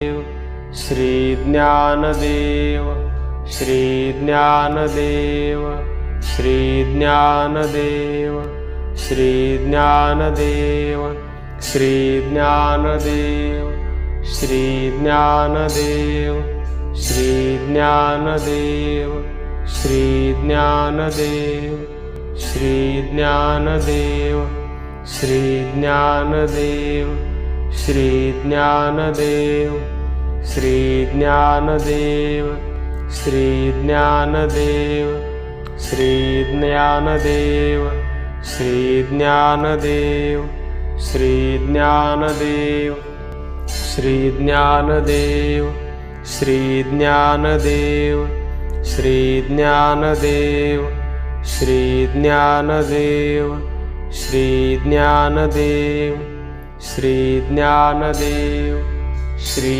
Shri Dnyandev Shri Dnyandev Shri Dnyandev Shri Dnyandev Shri Dnyandev Shri Dnyandev Shri Dnyandev Shri Dnyandev Shri Dnyandev Shri Dnyandev. Shri Dnyandev Shri Dnyandev Shri Dnyandev Shri Dnyandev Shri Dnyandev Shri Dnyandev Shri Dnyandev Shri Dnyandev Shri Dnyandev Shri Dnyandev Shri Dnyandev Shri Dnyandev Shri